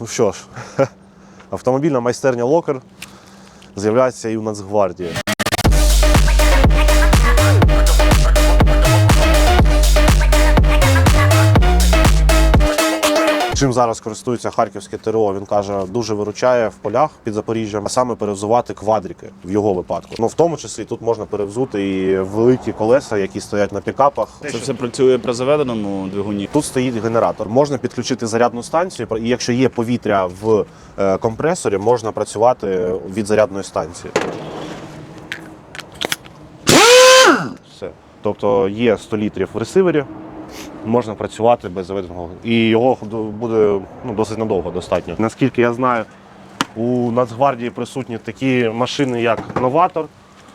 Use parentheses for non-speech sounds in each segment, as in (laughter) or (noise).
Ну що ж, (laughs) автомобільна майстерня Локер з'являється і у Нацгвардії. Чим зараз користується харківське ТРО? Він каже, дуже виручає в полях під Запоріжжям, а саме перевзувати квадрики в його випадку. Ну в тому числі тут можна перевзути і великі колеса, які стоять на пікапах. Це все працює при заведеному двигуні. Тут стоїть генератор. Можна підключити зарядну станцію, і якщо є повітря в е, компресорі, можна працювати від зарядної станції. Все. Тобто є 100 літрів в ресивері, можна працювати без заведеного. І його буде ну, досить надовго достатньо. Наскільки я знаю, у Нацгвардії присутні такі машини, як Новатор,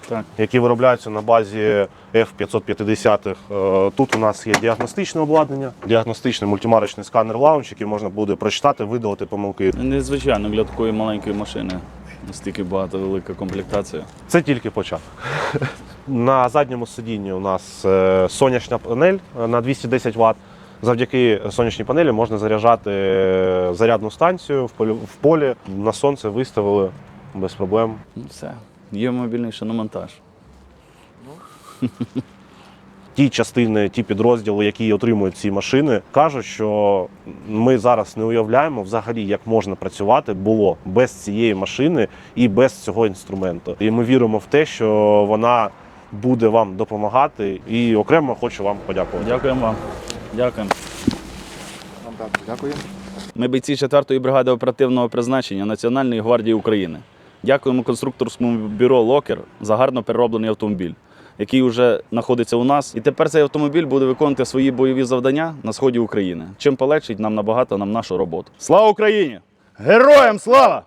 Так. які виробляються на базі F550. Е, Тут у нас є діагностичне обладнання, діагностичний мультимарочний сканер лаунч, який можна буде прочитати, видалити помилки. Незвичайно для такої маленької машини. Настільки багато велика комплектація. Це тільки початок. (laughs) На задньому сидінні у нас е, сонячна панель е, на 210 Вт. Завдяки сонячній панелі можна заряджати е, зарядну станцію в полі. На сонце виставили без проблем. Ну все. Є мобільний шиномонтаж. (laughs) ті частини, ті підрозділи, які отримують ці машини, кажуть, що ми зараз не уявляємо взагалі, як можна працювати було без цієї машини і без цього інструменту. І ми віримо в те, що вона буде вам допомагати. І окремо хочу вам подякувати. Дякуємо вам. Дякуємо. Вам дякую. Ми бійці 4-ї бригади оперативного призначення Національної гвардії України. Дякуємо конструкторському бюро Локер за гарно перероблений автомобіль, який вже знаходиться у нас. І тепер цей автомобіль буде виконувати свої бойові завдання на сході України, чим полегшить нам набагато нам нашу роботу. Слава Україні! Героям слава!